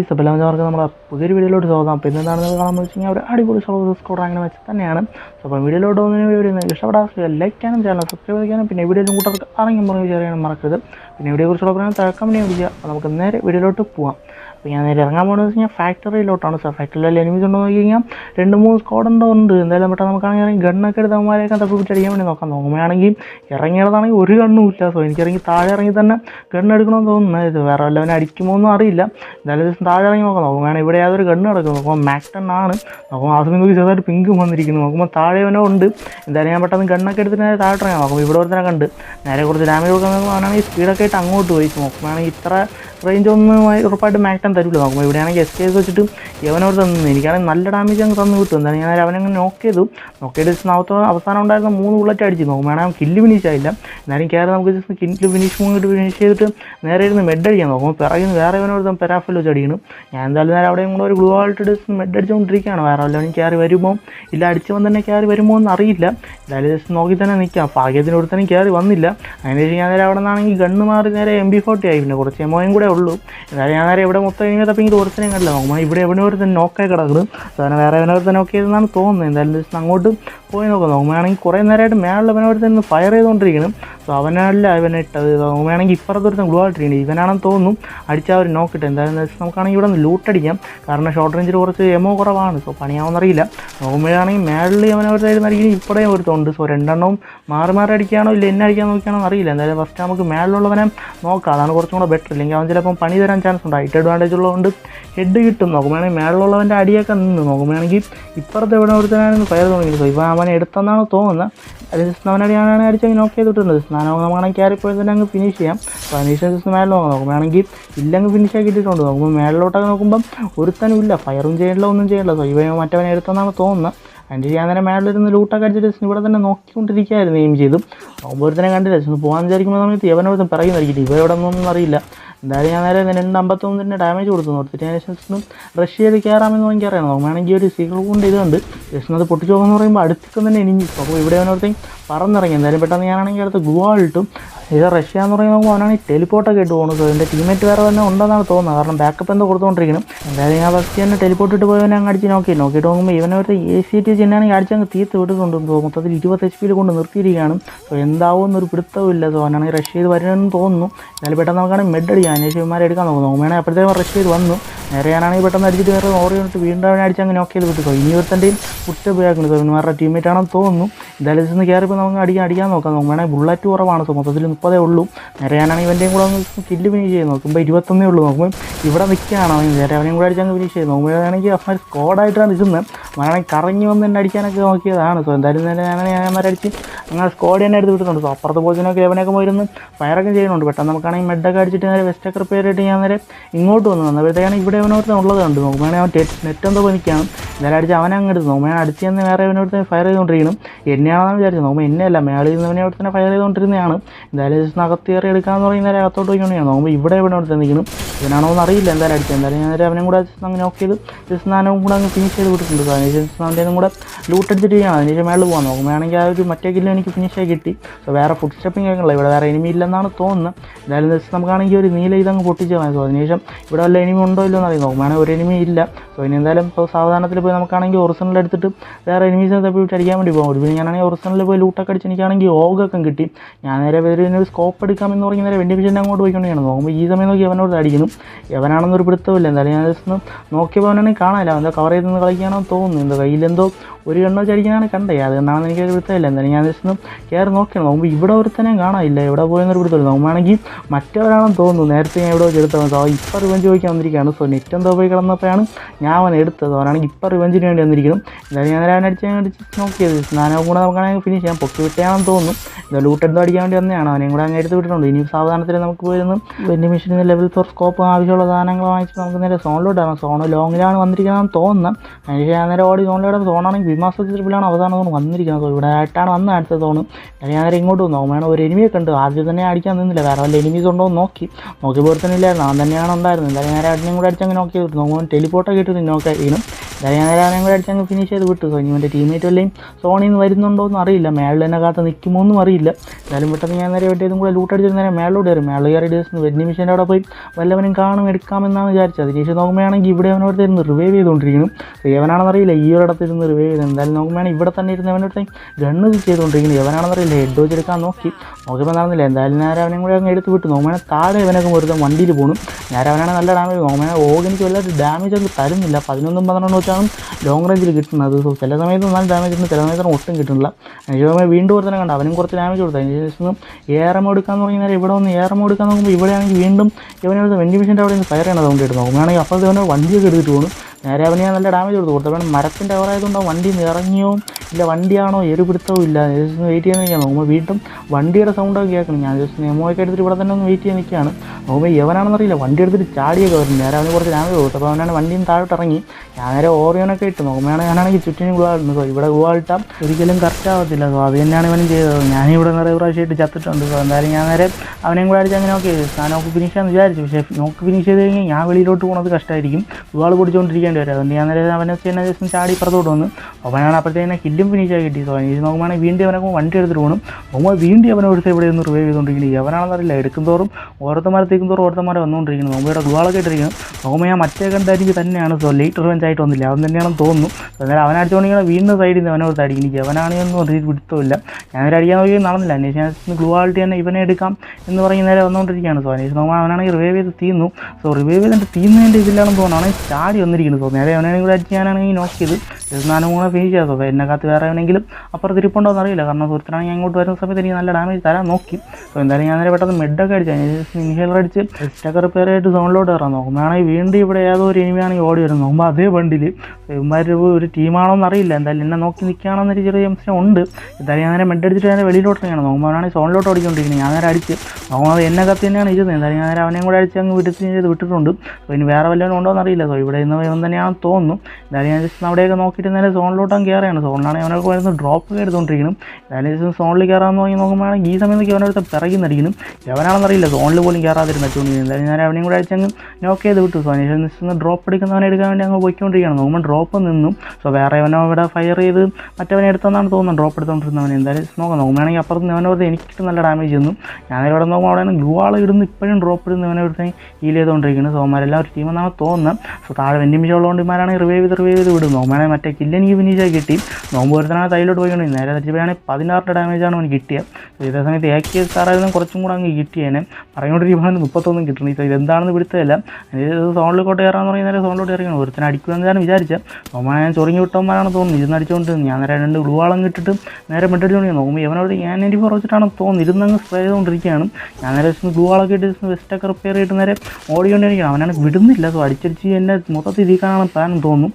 ഈ സബലാമർക്ക് നമ്മൾ പുതിയൊരു വീഡിയോയിലോട്ട് സ്വാഗതം. അപ്പോൾ ഇന്നെന്താണ് കാണാൻ വെച്ച് കഴിഞ്ഞാൽ ഒരു അടിപൊളി സോളോ സ്കോർ അങ്ങനെ വെച്ച് തന്നെയാണ്. അപ്പോൾ വീഡിയോയിലോട്ട് പോകുന്നതിന് വീഡിയോ ഇഷ്ടപ്പെടാൻ ലൈക്ക് ചാനൽ സബ്സ്ക്രൈബ് ചെയ്യാനും പിന്നെ വീഡിയോയിലും കൂട്ടർക്ക് അറിയാൻ പറഞ്ഞു ചെയ്യാനും മറക്കരുത്. പിന്നെ വീഡിയോയെക്കുറിച്ചുള്ള പറയാൻ തഴക്കം വിളിക്കുക നമുക്ക് നേരെ വീഡിയോയിലോട്ട് പോവാം. അപ്പോൾ ഞാൻ നേരെ ഇറങ്ങാൻ പോകുന്നത് വെച്ച് കഴിഞ്ഞാൽ ഫാക്ടറിയിലോട്ടാണ് സാർ ഫാക്ടറിയിൽ എനിമീസ് ഉണ്ടോ നോക്കി കഴിഞ്ഞാൽ രണ്ട് മൂന്ന് സ്ക്വാഡ് ഉണ്ടോ എന്തായാലും പെട്ടെന്ന് നമുക്കാണെങ്കിൽ ഗണ്ണൊക്കെ എടുത്ത് അവന്മാരെയൊക്കെ തപ്പി അടിക്കാൻ വേണ്ടി നോക്കാം. നോക്കുമ്പോഴാണെങ്കിൽ ഇറങ്ങിയതാണെങ്കിൽ ഒരു ഗണ്ണും ഇല്ല. സോ എനിക്കിറങ്ങി താഴെ ഇറങ്ങി തന്നെ ഗണ്ണ് എടുക്കണമെന്ന് തോന്നുന്നു. ഇത് വേറെ വല്ലവനെ അടിക്കുമോ എന്നും അറിയില്ല. എന്തായാലും ദിവസം താഴെ ഇറങ്ങി നോക്കാം. നോക്കുമ്പോൾ ഇവിടെ യാതൊരു ഗണ്ണ് കിടക്കും നോക്കുമ്പോൾ മാക്ടൺ ആണ്. നോക്കുമ്പോൾ ആ സമയം നോക്കി ചെറുതായിട്ട് പിങ്കും വന്നിരിക്കുന്നു. നോക്കുമ്പോൾ താഴെ ഉണ്ട്. എന്തായാലും ഞാൻ പെട്ടെന്ന് ഗണ്ണൊക്കെ എടുത്തിട്ട് നേരെ താഴെ ഇറങ്ങാം നോക്കുമ്പോൾ ഇവിടെ ഒരുത്തനെ കണ്ട്. നേരെ കുറച്ച് ഡാമേജ് കൊടുക്കാൻ നോക്കുമ്പോൾ അവനാണെങ്കിൽ സ്പീഡൊക്കെ ആയിട്ട് അങ്ങോട്ട് പോയി. നോക്കുമ്പോഴാണെങ്കിൽ ഇത്ര റേഞ്ച് ഒന്നും ഉറപ്പായിട്ട് മാക്ടൻ തരില്ല നോക്കുമ്പോൾ ഇവിടെയാണെങ്കിൽ എസ് കെ എസ് വെച്ചിട്ട് യവനോട് തന്നു. എനിക്കാണെങ്കിൽ നല്ല ഡാമേജ് അങ്ങ് തന്നു കിട്ടും. എന്താണ് ഞാൻ അവനങ്ങ് നോക്ക് ചെയ്തു. നോക്ക് ചെയ്ത് അവസാനം ഉണ്ടായിരുന്ന മൂന്ന് ബുള്ളറ്റ് അടിച്ചു. നോക്കും അവൻ കില്ല് ഫിനിഷ് ആയില്ല. എന്നാലും കയറി നമുക്ക് ജസ്റ്റ് കില്ല് ഫിനിഷ് മൂന്നിട്ട് ഫിനിഷ് ചെയ്തിട്ട് നേരെ ഇരുന്ന് മെഡ് അടിക്കാൻ നോക്കുമ്പോൾ പിറകിൽ നിന്ന് വേറെ ഇവനോട് പെരാഫിൽ വെച്ച് അടിക്കണം ഞാൻ എന്തായാലും നേരെ അവിടെയും കൂടെ ഒരു ഗ്ലൂ ആയിട്ട് മെഡ് അടിച്ചുകൊണ്ടിരിക്കുകയാണ് വേറെ വല്ലവനും കയറി വരുമ്പോൾ ഇല്ല അടിച്ചവൻ തന്നെ കയറി വരുമോ എന്ന് അറിയില്ല. എന്തായാലും ജസ്റ്റ് നോക്കി തന്നെ നിൽക്കാം. ഭാഗ്യത്തിനോട് തന്നെ കയറി വന്നില്ല. അതിനുശേഷം ഞാൻ നേരെ അവിടെ നിന്നാണെങ്കിൽ ഗണ്ണ് മാറി നേരെ എം ബി ഫോർട്ടി ആയി. പിന്നെ കുറച്ച് എമോയും കൂടെ ഉള്ളൂ. എന്നാലും ഞാൻ നേരെ ഇവിടെ മൊത്തം ഇങ്ങനെ തപ്പിങ്കിൽ ഒരുത്തനെയും കണ്ടില്ല. നോക്കുമ്പോൾ ഇവിടെ എവിടെ ഒരു തന്നെ നോക്കായി കിടക്കുന്നു. സാധനം വേറെ എവനൊരു നോക്കി ചെയ്തെന്നാണ് തോന്നുന്നത്. എന്തായാലും അങ്ങോട്ട് പോയി നോക്കാം. നോക്കുമ്പോഴാണെങ്കിൽ കുറേ നേരമായിട്ട് മേളിൽ ഇവനോട് തന്നെ ഫയർ ചെയ്തുകൊണ്ടിരിക്കണം അവനല്ല ഇവനെ ഇട്ടത്. നോക്കുമ്പോഴാണെങ്കിൽ ഇപ്പുറത്ത് ഒരുത്തൻ ഗ്ലൂ ആയിട്ടിരിക്കുന്നത് ഇവനാണെന്ന് തോന്നും അടിച്ചാൽ അവർ നോക്കിട്ട് എന്തായാലും നമുക്കാണെങ്കിൽ ഇവിടെ നിന്ന് ലൂട്ടടിക്കാം കാരണം ഷോർട്ട് റേഞ്ചിൽ കുറച്ച് എമോ കുറവാണ്. സോ പണിയാവുന്നറിയില്ല നോക്കുമ്പോഴാണെങ്കിൽ മേളിൽ അവനവരുടെ നരിക്കും ഇപ്പോഴേ ഒരുത്തുണ്ട്. സോ രണ്ടെണ്ണവും മാറി മാറി അടിക്കുകയാണോ ഇല്ല എന്നെ അടിക്കാൻ നോക്കിയാണോ അറിയില്ല. എന്തായാലും ഫസ്റ്റ് നമുക്ക് മേളിലുള്ളവനെ നോക്കാം. അതാണ് കുറച്ചും കൂടെ ബെറ്റർ ഇല്ലെങ്കിൽ അവൻ ചിലപ്പം പണി തരാൻ ചാൻസ് ഉണ്ട്. ഹൈറ്റ് അഡ്വാന്റേജ് ഉള്ളതുകൊണ്ട് ഹെഡ് കിട്ടും. നോക്കുമ്പോഴാണെങ്കിൽ മേളിലുള്ളവന്റെ അടിയൊക്കെ നിന്ന്. നോക്കുമ്പോഴാണെങ്കിൽ ഇപ്പുറത്ത് എവിടെ ഒരുത്തനാണെന്ന് ഫയർ തോന്നിയില്ല സോ ഇപ്പം അവനെ എടുത്തെന്നാണ് തോന്നുന്നത്. ജസ്റ്റ് അവനടിയാണ് അടിച്ചങ്ങ് നോക്ക് ചെയ്തിട്ടുണ്ട് സ്നാനം നമുക്കാണെങ്കിൽ കയറിപ്പോയി തന്നെ അങ്ങ് ഫിനിഷ് ചെയ്യാം. അപ്പോൾ അതിനുശേഷം ജസ്റ്റ് മേലെ നോക്കാം നോക്കുമ്പോഴാണെങ്കിൽ ഇല്ലങ്ങ് ഫിനിഷ് ആക്കി ഇട്ടിട്ടുണ്ട് നോക്കുമ്പോൾ മേളിലോട്ടൊക്കെ നോക്കുമ്പം ഒരുത്തനും ഇല്ല ഫയറും ചെയ്യണില്ല ഒന്നും ചെയ്യണില്ല. സോ ഇവയോ മറ്റവനെ എടുത്തെന്നാണ് തോന്നുന്നത് അതിന്റെ ഞാൻ തന്നെ മേളിലിരുന്ന് ലൂട്ടൊക്കെ അടിച്ചിട്ട് ഇവിടെ തന്നെ നോക്കിക്കൊണ്ടിരിക്കുകയായിരുന്നു എയിം ചെയ്തു. ഒരുത്തനെ കണ്ടില്ല? ജസ്റ്റ് പോകാൻ വിചാരിക്കുമ്പോൾ സമയത്ത് ഇവനോടൊന്നും പറയുന്നതായിരിക്കും. ഇവ എവിടെ നിന്നൊന്നും അറിയില്ല. എന്തായാലും ഞാൻ നേരെ രണ്ട് അമ്പത്തൊന്നിന്റെ ഡാമേജ് കൊടുത്തു. കൊടുത്തിട്ട് ഞാൻ ശേഷം റഷ് ചെയ്ത് കയറാമെന്ന് നോക്കി അറിയണം നോക്കുകയാണെങ്കിൽ ഒരു സീക്രട്ട് കൊണ്ട് ഇതുണ്ട്. ശേഷം അത് പൊട്ടിച്ചു പോകുമെന്ന് പറയുമ്പോൾ അടുത്തൊക്കെ തന്നെ ഇനിഞ്ഞു അപ്പോൾ ഇവിടെ അവനോടത്തേക്ക് പറന്നിറങ്ങി. എന്തായാലും പെട്ടെന്ന് ഞാനാണെങ്കിൽ അടുത്ത് ഗുവാ കിട്ടും ഇത് റഷ്യ എന്ന് പറയുമ്പോൾ അവനാണെങ്കിൽ ടെലിപ്പോർട്ടൊക്കെ ഇട്ട് പോകുന്നത് എന്റെ ടീമേറ്റ് വേറെ തന്നെ ഉണ്ടെന്നാണ് തോന്നുന്നത്. കാരണം ബാക്കപ്പ് എന്തോ കൊടുത്തുകൊണ്ടിരിക്കണം എന്തായാലും ഞാൻ ഫസ്റ്റ് തന്നെ ടെലിപ്പോർട്ട് ഇട്ട് പോയവനെ അങ്ങ് അടിച്ച് നോക്കി. നോക്കിയിട്ട് നോക്കുമ്പോൾ ഇവനൊരു എ സി ടി ചെന്നാണെങ്കിൽ അടിച്ചങ്ങ് തീർത്ത് വിട്ടിട്ടുണ്ട്. മൊത്തത്തിൽ ഇരുപത് എച്ച് പിയിൽ കൊണ്ട് നിർത്തിയിരിക്കുകയാണ്. സോ എന്താവും എന്നൊരു പിടുത്തവും സോ അവനാണെങ്കിൽ റഷ്യ ചെയ്ത് വരണമെന്ന് തോന്നുന്നു. എന്നാലും പെട്ടെന്ന് നമുക്കാണെങ്കിൽ മെഡ് അടിക്കാം. അന്വേഷിമാരെ എടുക്കാൻ നോക്കും നോമയാണ് അപ്പോഴത്തേക്കും റഷ് ചെയ്ത് വന്നു. നേരെ ഞാനാണെങ്കിൽ പെട്ടെന്ന് അടിച്ചിട്ട് വേറെ ഓറി വന്നിട്ട് വീണ്ടും അവനെ അടിച്ച് അങ്ങ് നോക്കി ചെയ്ത് വിട്ടു. ഇനി ഒരുത്തന്റെയും കുറ്റ ഉപയോഗിക്കുന്നത് സോ ഇവന്മാരുടെ ടീമേറ്റ് ആണെന്ന് തോന്നുന്നു. എന്തായാലും ഇന്ന് കയറിയപ്പോൾ നമുക്ക് അടിക്കാൻ അടിക്കാൻ നോക്കാം. നോക്കുമ്പോൾ ബുള്ളറ്റ് കുറവാണ്. സോ മൊത്തത്തിൽ മുപ്പതേ ഉള്ളൂ. നേരെ ഞാനാണെങ്കിൽ ഇവന്റെയും കൂടെ ഒന്ന് കില്ല് ഫിനിഷ് ചെയ്ത് നോക്കുമ്പോൾ ഇരുപത്തൊന്നേ ഉള്ളൂ. നോക്കുമ്പോൾ ഇവിടെ നിൽക്കുകയാണ് അവൻ. നേരെ അവനെയും കൂടെ അടിച്ചങ്ങ് ഫിനിഷ് ചെയ്ത് നോക്കുമ്പോഴാണെങ്കിൽ അവന്മാർ സ്കോഡായിട്ടാണ് നിൽക്കുന്നത്. അവനാണെങ്കിൽ കറങ്ങി വന്ന് എന്നെ അടിക്കാനൊക്കെ നോക്കിയതാണ്. സോ എന്തായാലും തന്നെ ഞാൻ അടിച്ച് അങ്ങനെ സ്കോഡ് തന്നെ എടുത്ത് വിട്ടിട്ടുണ്ട്. സോ അപ്പുറത്ത് പോയിനൊക്കെ എവനൊക്കെ പോയിരുന്നു ഫയറൊക്കെ ചെയ്യുന്നുണ്ട്. പെട്ടെന്ന് നമുക്കാണെങ്കിൽ മെഡൊക്കെ അടിച്ചിട്ട് നേരെ വെസ്റ്റൊക്കെ റിപ്പയർ ചെയ്തിട്ട് ഞാൻ നേരെ ഇങ്ങോട്ട് വന്നു വന്നപ്പോഴത്തേക്കാണ് ഇവിടെ അവനോർത്ത് ഉള്ളത് കണ്ട് നോക്കുമ്പോൾ അവൻ നെറ്റ് എന്തോ പനിക്കാണ്. നേരെ അടിച്ച് അവനെ അങ്ങ് എടുത്ത്. നോക്കുമ്പോൾ അടിച്ച് തന്നെ വേറെ അവനോട് ഫയർ ചെയ്തുകൊണ്ടിരിക്കണം എന്നെയാണെന്ന് വിചാരിച്ചു നോക്കുമ്പോൾ എന്നെയല്ല മേളിൽ നിന്ന് അവനെ തന്നെ ഫയർ ചെയ്തുകൊണ്ടിരുന്നതാണ്. എന്തായാലും ജസ്റ്റ് അകത്ത് കയറി എടുക്കാമെന്ന് പറയുന്ന നേരെ അകത്തോട്ട് പോയിക്കൊണ്ടാണ് നോക്കുമ്പോൾ ഇവിടെ അവിടെ നിൽക്കണം. ഇവനാണോ എന്ന് അറിയില്ല എന്തായാലും അടിച്ചത് എന്തായാലും ഞാൻ അവനും കൂടെ ജസ്റ്റ് അങ്ങ് നോക്കിയത് ജസ്റ്റ് നാനും കൂടെ അങ്ങ് ഫിനിഷ് ചെയ്ത് വിട്ടിട്ടുണ്ട്. അതിന് ശേഷം അവന്റെ കൂടെ ലൂട്ട് എടുത്തിട്ട് ചെയ്യണം അതിന് മേളിൽ പോകാൻ നോക്കും. വേണമെങ്കിൽ ആ ഒരു മറ്റേ കില്ലും എനിക്ക് ഫിനിഷ് ആയി കിട്ടി. സോ വേറെ ഫുഡ് സ്റ്റെപ്പിംഗ് കേൾക്കണില്ല ഇവിടെ വേറെ എനിമി ഇല്ലെന്നാണ് തോന്നുന്നത്. എന്തായാലും ജസ്റ്റ് നമുക്കാണെങ്കിൽ ഒരു നീല ഇതങ്ങ് പൊട്ടിച്ച് പോകാം സോ അതിനുശേഷം ഇവിടെ വല്ല എനിമി ഉണ്ടോ ഇല്ലോ എന്ന് അറിയാം നോക്കും. വേണമെങ്കിൽ ഒരു എനിമി ഇല്ല. സോ ഇനി എന്തായാലും ഇപ്പോൾ സാവധാനത്തിൽ പോയി നമുക്കാണെങ്കിൽ ഒറിജിനൽ എടുത്തിട്ട് വേറെ എനിമീസിനെ തപ്പി വിട്ട് അടിക്കാൻ വേണ്ടി പോകും. പിന്നെ ഞാനാണെങ്കിൽ ഒറിജിനലിൽ പോയി ലൂട്ടൊക്കെ അടിച്ച് എനിക്കാണെങ്കിൽ ഓഗൊക്കെ കിട്ടി. ഞാൻ നേരെ ഒരു സ്കോപ്പ് എടുക്കാമെന്ന് പറഞ്ഞ നേരെ വെണ്ടി പിടിച്ചിട്ട് അങ്ങോട്ട് പോയിക്കൊണ്ടിരിക്കണം നോക്കുമ്പോൾ ഈ സമയം നോക്കി അവനോട് അടിക്കുന്നു എവനാണെന്നൊരു പിടുത്തമില്ല എന്തായാലും ഞാൻ ജസ്റ്റ് ഒന്ന് നോക്കിയപ്പോൾ അവനാണെങ്കിൽ കാണാനില്ല. അവന്റെ കവർ ചെയ്ത് നിന്ന് കളിക്കുകയാണെന്ന് തോന്നുന്നു. എന്താ കയ്യിലെന്തോ ഒരു കണ്ണ് വെച്ച് കണ്ടേ അത് എന്നാണെന്ന് എനിക്ക് വൃത്തമില്ല എന്തായാലും ഞാൻ ഒന്ന് കയറി നോക്കണം നോക്കുമ്പോൾ ഇവിടെ ഒരുത്തനെ കാണാനില്ല. എവിടെ പോയെന്നൊരു പിടുത്തമില്ല. നോക്കുമ്പോഴാണെങ്കിൽ മറ്റവരാണെന്ന് തോന്നുന്നു. നേരത്തെ ഞാൻ ഇവിടെ വെച്ച് എടുത്തത് ഇപ്പോൾ റിവഞ്ച് ചോദിക്കാൻ വന്നിരിക്കുകയാണ്. സോ നെറ്റ് എന്തോ പോയി കിടന്നപ്പോഴാണ് ഞാൻ അവൻ എടുത്തത്. അവനാണെങ്കിൽ ഇപ്പോൾ റിവഞ്ചിന് വേണ്ടി വന്നിരിക്കണം എന്തായാലും ഞാൻ അവനെ അടിച്ച് അടിച്ച് നോക്കിയത്. സ്നാനം കൂടെ നമുക്കാണെങ്കിൽ ഫിനിഷ് ചെയ്യാം. പൊക്കി വിട്ടാണെന്ന് തോന്നുന്നു. എന്താ ലൂട്ട് എന്തോ അടിക്കാൻ വേണ്ടി വന്നതാണ്. അവനെയും കൂടെ അങ്ങനെ എടുത്ത് വിട്ടിട്ടുണ്ട്. ഇനി സാവധാനത്തിൽ നമുക്ക് പോയിരുന്നു വെന്റി മെഷീനിൽ ലെവൽ ഫോർ സ്കോപ്പ് ആവശ്യമുള്ള സാധനങ്ങൾ വാങ്ങിച്ച് നമുക്ക് നേരെ സോണിലോട്ടാണ് സോൺ ലോങ്ങിലാണ് വന്നിരിക്കുന്നതെന്ന് തോന്നുന്നത് അതിന് ഞാൻ നേരെ ഓടി സോണിലോട്ട് സോണാണെങ്കിൽ വിമാസ ട്രിപ്പിലാണ് അവസാനം തോന്നുന്നു. വന്നിരിക്കുന്നത്. ഇവിടെ ആയിട്ടാണ് വന്ന് അടുത്ത തോന്നും നേരെ ഇങ്ങോട്ട് വന്നു. വേണം ഒരു എനിമിയൊക്കെ ഉണ്ട് ആദ്യം തന്നെ അടിക്കാൻ നിന്നില്ല. വേറെ വല്ല എനിമീസ് ഉണ്ടോ എന്ന് നോക്കി. നോക്കിയപ്പോൾ തന്നെ ഇല്ലായിരുന്നു. അവൻ തന്നെയാണ് ഉണ്ടായിരുന്നത്. ഞാൻ അടിനും കൂടെ അടിച്ചങ്ങ് നോക്കി നോക്കുമ്പോൾ ടെലിപ്പോർട്ടൊക്കെ ഇട്ട് നോക്കായിരിക്കണം എന്തായാലും കൂടെ അടിച്ചങ്ങ് ഫിനിഷ് ചെയ്ത് വിട്ടു. കഴിഞ്ഞു എന്റെ ടീമേറ്റ് വല്ലതും സോണിൽ നിന്ന് വരുന്നുണ്ടോ എന്ന് അറിയില്ല. മേളിൽ തന്നെ കാത്ത് നിൽക്കുമോ എന്നും അറിയില്ല. എന്തായാലും പെട്ടെന്ന് ഞാൻ നേരെ വെട്ടിയതും കൂടെ ലൂട്ട് അടിച്ചിട്ട് നേരെ മേളോട് കയറി. മേളിൽ കയറി ദിവസം വെഡ്നിമിഷന്റെ അവിടെ പോയി വല്ലവനും കാണും എടുക്കാമെന്നാണ് വിചാരിച്ചത്. അതിനുശേഷം നോക്കുമ്പോഴാണെങ്കിൽ ഇവിടെ അവനോട് ഇരുന്ന് റിവൈവ് ചെയ്തുകൊണ്ടിരിക്കുന്നു. യവനാണെന്നറിയില്ല ഈ ഒരിടത്ത് ഇരുന്ന് റിവൈവ് ചെയ്ത്. എന്തായാലും നോക്കുമ്പോഴാണ് ഇവിടെ തന്നെ ഇരുന്ന് അവനോട് ഗണ്ണ് ചെയ്തുകൊണ്ടിരിക്കുന്നു. യവനാണെന്നറിയില്ല ഹെഡ് വെച്ച് എടുക്കാൻ നോക്കി. നോക്കിയപ്പോൾ നടന്നില്ല എന്തായാലും നേരെ അവനെ കൂടെ അങ്ങ് എടുത്ത് വിട്ടു. നോക്കുമ്പോൾ താഴെ ഇവനൊക്കെ വെറുതെ വണ്ടിയിൽ പോകണം ഞാൻ അവനാണ് നല്ല ഡാമേജ് നോക്കുമ്പോൾ ഓഗനിക്ക് വല്ലാത്ത ഡാമേജ് ഒന്നും തരുന്നില്ല. പതിനൊന്നും പന്ത്രണ്ടും വെച്ചാണ് ലോങ് റേഞ്ചിൽ കിട്ടുന്നത്. സോ ചില സമയത്ത് നല്ല ഡാമേജ് ഉണ്ട് ചില സമയത്ത് ഒട്ടും കിട്ടുന്നില്ല. എനിക്ക് വീണ്ടും ഒരു തന്നെ കണ്ട അവനും കുറച്ച് ഡാമേജ് കൊടുത്തു. അതിന് ശേഷം ഏറം എടുക്കാന്ന് നേരം ഇവിടെ ഒന്ന് ഏറം എടുക്കാൻ നോക്കുമ്പോൾ ഇവിടെയാണെങ്കിൽ വീണ്ടും ഇവനെ വെന്റിമിഷന്റെ അവിടെ നിന്ന് ഫയർ ചെയ്യണം സൗണ്ട് ഇട്ട് നോക്കുകയാണെങ്കിൽ അപ്പോൾ ഇവനെ വണ്ടിയൊക്കെ എടുത്തിട്ട് പോകുന്നു നേരെ അവന് ഞാൻ നല്ല ഡാമേജ് കൊടുത്തു. കൊടുത്തവൻ മരത്തിന്റെ അവറായതുകൊണ്ടോ വണ്ടി ഇറങ്ങിയോ? ഇല്ല വണ്ടിയാണോ എരുപിടുത്തവും ഇല്ല. ജസ്റ്റ് വെയിറ്റ് ചെയ്യാൻ നിൽക്കുകയാണ്. നോക്കുമ്പോൾ വീണ്ടും വണ്ടിയുടെ സൗണ്ടൊക്കെ കേൾക്കണം ഞാൻ ജസ്റ്റ് ഒക്കെ എടുത്തിട്ട് ഇവിടെ തന്നെ ഒന്ന് വെയിറ്റ് ചെയ്യാൻ നിൽക്കുകയാണ്. നോക്കുമ്പോൾ എവനാണെന്നറിയില്ല വണ്ടി എടുത്തിട്ട് ചാടിയൊക്കെ വരുന്നത് നേരെ അവന് കുറച്ച് ഡാമേജ് കൊടുത്തു. അപ്പോൾ അവനാണ് വണ്ടിയും താഴോട്ട് ഇറങ്ങി. ഞാൻ നേരെ ഓറിയോനൊക്കെ ഇട്ട്. നോക്കുമ്പോൾ ഞാനാണെങ്കിൽ ചുറ്റിനും ഗുവാളുണ്ട് സോ ഇവിടെ ഗുവാളിട്ടാൽ ഒരിക്കലും കറക്റ്റ് ആവത്തില്ല. സോ അത് തന്നെയാണ് ഇവനും ചെയ്തത്. ഞാനിവിടെ നിറയെ പ്രാവശ്യമായിട്ട് ചത്തിട്ടുണ്ട്. സോ എന്തായാലും ഞാൻ നേരെ അവനെയും കൂടെ അടിച്ച് അങ്ങനെ ഓക്കെ നോക്ക് ഫിനിഷ് ചെയ്യാമെന്ന് വിചാരിച്ചു. പക്ഷേ നോക്ക് ഫിനിഷ് ചെയ്ത് കഴിഞ്ഞാൽ ഞാൻ വെളിയിലോട്ട് പോകുന്നത് കഷ്ടമായിരിക്കും ഗുവാൾ പിടിച്ചുകൊണ്ടിരിക്കേണ്ടി വരും അതുകൊണ്ട് ഞാൻ നേരെ അവനെ ചെയ്യുന്ന ദിവസം ചാടി ഇപ്പുറത്തോട്ട് വന്നു അവനാണ് അപ്പോഴത്തേനെ കില്ലും ഫിനിഷ് ആയി കിട്ടി സോ ഇത് നോക്കുമ്പോൾ വീണ്ടും അവനെ വണ്ടി എടുത്തിട്ട് പോകണം നോക്കുമ്പോൾ വീണ്ടും അവനെ ഒരു ഇവിടെ ഒന്ന് റിവൈവ് ചെയ്തുകൊണ്ടിരിക്കുന്നത് അവനാണെന്നറിയില്ല എടുക്കുന്തോറും എടുക്കും തോറും ഓരോരുത്തന്മാരെ വന്നുകൊണ്ടിരിക്കുന്നു. നോക്കുമ്പോൾ ഗുവാളൊക്കെ ഇട്ടിരിക്കുന്നു. നോക്കുമ്പോൾ ഞാൻ മറ്റേ കണ്ടായിരിക്കും തന്നെയാണ്. സോ ലേറ്റ് റിവെഞ്ച് ആയിട്ട് വന്നില്ല. അവൻ തന്നെയാണെന്ന് തോന്നുന്നു. അന്നേരം അവൻ അടിച്ചുകൊണ്ടിരിക്കുന്ന വീണ്ടും സൈഡിൽ നിന്ന് അവനോട് അടിക്കും. എനിക്ക് അവനാണെന്നൊന്നും ഒരു പിടുത്തമില്ല. ഞാനൊരു അടിക്കാൻ നോക്കി നടന്നില്ല. അന്വേഷിച്ച് ഗ്ലുവാളിറ്റി തന്നെ ഇവനെ എടുക്കാം എന്ന് പറഞ്ഞ് നേരെ വന്നുകൊണ്ടിരിക്കുകയാണ്. സോ അന്വേഷിച്ച് നോക്കുമ്പോൾ അവനാണെങ്കിൽ റിവൈവ് ചെയ്ത് തീർന്നു. സോ റിവൈവ് ചെയ്തിട്ട് തീർന്നതിന്റെ ഇതിലാണെന്ന് തോന്നുന്നു. ചാടി വന്നിരിക്കുന്നു. സോ മേലെ അവനാണെങ്കിൽ കൂടെ അടിച്ച് ഞാനാണെങ്കിൽ നോക്ക് ചെയ്ത് ഇരുന്നാലും കൂടെ ഫിനിഷ് ചെയ്തോ സോ എന്നെ കാത്ത് വേറെ എവനെങ്കിലും അപ്പുറത്ത് ഇരിപ്പുണ്ടോ എന്ന് അറിയില്ല. കാരണം സുഹൃത്തിനാണെങ്കിൽ അങ്ങോട്ട് വരുന്ന സമയത്ത് എനിക്ക് നല്ല ഡാമേജ് തരാൻ നോക്കി. സോ എന്തായാലും ഞാൻ നേരെ പെട്ടെന്ന് മെഡൊക്കെ അടിച്ചു ഇൻഹേലർ അടിച്ച് സ്റ്റക്ക് റിപ്പയർ ആയിട്ട് സോണിലോട്ട് കയറാൻ നോക്കും. വേണമെങ്കിൽ വീണ്ടും ഇവിടെ ഏതോ ഒരു എനിമിയാണെങ്കിൽ ഓടി വരുന്നത് നോക്കുമ്പോൾ അതേ വണ്ടിൽ ഇവന്മാർ ഒരു ടീമാണോ എന്നറിയില്ല എന്തായാലും എന്നെ നോക്കി നിൽക്കുകയാണെന്നൊരു ചെറിയ സംശയം ഉണ്ട്. എന്തായാലും ഞാൻ നേരെ മെഡ് അടിച്ചിട്ട് ഞാൻ വെളിയിലോട്ട് ഇറങ്ങണം. നോക്കുമ്പോൾ വേണമെങ്കിൽ സോണിലോട്ട് ഓടിക്കൊണ്ടിരിക്കുന്നത്. ഞാൻ നേരെ അടിച്ച് നോക്കുമ്പോൾ എന്നെ കത്തി തന്നെയാണ് ഇരുന്നത് എന്തായാലും ഞാൻ നേരെ അവനെയും കൂടെ അടിച്ച് അങ്ങ് വിട്ടിട്ട് വിട്ടിട്ടുണ്ട്. സോ ഇനി വേറെ വല്ലതും ഉണ്ടോ എന്നറിയില്ല സോ ഇവിടെ നിന്ന് ഇവൻ തന്നെയാണെന്ന് തോന്നുന്നു എന്തായാലും ഞാൻ ജസ്റ്റ് അവിടെയൊക്കെ നോക്കിയിട്ട് നേരെ സോണിലോട്ട് അങ്ങ് കയറുകയാണ് സോണിലാണ് അവനൊക്കെ വരുന്നത് ഡ്രോപ്പ് എടുത്തുകൊണ്ടിരിക്കണം എന്തായാലും ജസ്റ്റ് സോണിൽ കയറാമെന്ന് നോക്കി നോക്കുമ്പോഴാണെങ്കിൽ ഈ സമയത്തൊക്കെ അവനടുത്ത് പിറകി നടിക്കണം എവനാണെന്നറിയില്ല സോണിൽ പോലും കയറാതിരുന്ന വെച്ചുകൊണ്ടിരിക്കുന്നത് എന്തായാലും ഞാൻ അവനെയും കൂടെ അടിച്ചങ്ങ് നോക്ക് ചെയ്ത് വിട്ടു. സോ അതിനുശേഷം ജസ്റ്റ് ഡ്രോപ്പ് എടുക്കുന്നവനെ എടുക്കാൻ വേണ്ടി അങ്ങ് പോയിക്കൊണ്ടിരിക്കുകയാണ്. നോക്കുമ്പോൾ ഡ്രോപ്പ് നിന്നും. സോ വേറെ അവനോ ഇവിടെ ഫയർ ചെയ്ത് മറ്റവനെ എടുത്തെന്നാണ് തോന്നുന്നത്. ഡ്രോപ്പ് എടുത്തുകൊണ്ടിരുന്നവൻ എന്തായാലും നോക്കാം. നോക്കുമ്പോഴാണെങ്കിൽ അപ്പുറത്ത് നിന്ന് അവനോട് എനിക്കിട്ട് നല്ല ഡാമേജ് തന്നു. ഞാൻ ഇവിടെ നോക്കുമ്പോൾ അവിടെ ഗ്ലൂ ആൾ ഇടുന്നു. ഇപ്പോഴും ഡ്രോപ്പ് ഇടുന്ന അവനെ എടുത്ത് ഹീൽ ചെയ്തുകൊണ്ടിരിക്കുന്നത് സോ അവന്മാരെല്ലാം ഒരു ടീമെന്നാണ് തോന്നുന്നത്. സോ താഴെ വെന്റിമിഷ ഉള്ളതുകൊണ്ട് ഇമാരാണെങ്കിൽ റിവൈവ് ചെയ്ത് റിവൈവ് ചെയ്ത് വിടും. നോമാനെ മറ്റേ കില്ല് എനിക്ക് ഫിനിഷായി കിട്ടി. നോമ്പ് ഒരുത്തനാണ് തൈലോട്ട് പോയിക്കൊണ്ടിരുന്നത് നേരെ തെറ്റിപ്പോയാണെങ്കിൽ പതിനാറിന്റെ ഡാമേജാണ് അവന് കിട്ടിയത് സോ ഇതേ സമയത്ത് എ കെ സാറായിരുന്നു കുറച്ചും കൂടെ അങ്ങ് കിട്ടിയേനെ. പറഞ്ഞുകൊണ്ടിരിക്കുമ്പോൾ മുപ്പത്തൊന്നും കിട്ടണം സോ ഇതെന്താണെന്ന് പിടുത്തതല്ല സോണിലോട്ട് കയറാന്ന് പറഞ്ഞാൽ നേരെ സോണിലോട്ട് ഇറങ്ങണം ഒരുത്തനെ അടിക്കുമെന്ന് ഞാൻ വിചാരിച്ചത് നോമാനെ ഞാൻ ചൊറിഞ്ഞു വിട്ടവന്മാരാണ് തോന്നുന്നു. ഇരുന്ന് അടിച്ചുകൊണ്ട് ഞാൻ നേരെ രണ്ട് ഉളുവാളം കിട്ടിട്ട് നേരെ മെട്ടടിച്ചുകൊണ്ട് നോമ്പ് ഇവനോട് ഞാൻ എനിക്ക് ഫോർ തോന്നുന്നു. ഇരുന്നങ്ങ് സ്പ്രേ ചെയ്തുകൊണ്ടിരിക്കുകയാണ്. ഞാൻ നേരെ ഗ്ലൂവാളൊക്കെ ഇട്ട് വെസ്റ്റൊക്കെ റിപ്പയർ ചെയ്തിട്ട് നേരെ ഓടിക്കൊണ്ടിരിക്കുകയാണ്. അവനാണ് വിടുന്നില്ല. സോ അടിച്ചടിച്ച് എന്നെ മൊത്തത്തിൽ ഇരിക്കാനാണ് പ്ലാൻ തോന്നുന്നു.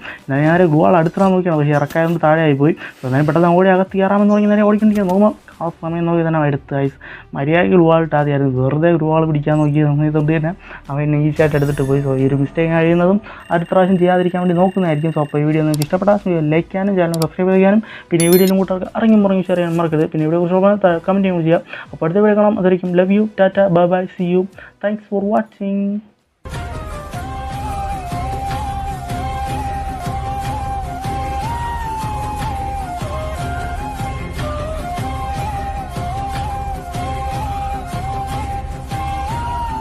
ഞാൻ ഗോൾ ആൾ അടുത്തിടാൻ നോക്കിയാണ് പക്ഷേ ഇറക്കായതുകൊണ്ട് താഴെ ആയിപ്പോയി നേരെ പെട്ടെന്ന് ഓടി അകത്ത് കയറാമെന്ന് തുടങ്ങി നേരെ ഓടിക്കൊണ്ടിരിക്കുകയാണ്. നോക്കുമ്പോൾ ആ സമയം നോക്കി തന്നെ എടുത്ത് ഐസ് മര്യാദയ്ക്ക് ഗ്ലൂവാളിട്ട് ആദ്യമായിരുന്നു വെറുതെ ഗോൾ പിടിക്കാൻ നോക്കിയ സമയത്തുകൊണ്ട് തന്നെ അവൻ ഈസിയായിട്ട് എടുത്തിട്ട് പോയി. സോ ഈ ഒരു മിസ്റ്റേക്ക് കഴിയുന്നതും അടുത്ത പ്രാവശ്യം ചെയ്യാതിരിക്കാൻ വേണ്ടി നോക്കുന്നതായിരിക്കും. സോ അപ്പോൾ ഈ വീഡിയോ നിങ്ങൾക്ക് ഇഷ്ടപ്പെട്ടാൽ ലൈക്ക് ചെയ്യാനും ചാനൽ സബ്സ്ക്രൈബ് ചെയ്യാനും പിന്നെ ഈ വീഡിയോയിലും കൂട്ടർക്ക് ഇറങ്ങി മുറങ്ങി ഷെയർ ചെയ്യാൻ മറക്കരുത്. പിന്നെ ഇവിടെ കുറിച്ച് കമന്റ് ചെയ്യുകയും ചെയ്യുക അപ്പോൾ അടുത്ത വീഡിയോ കാണാം. അതായിരിക്കും love you tata bye bye see you thanks for watching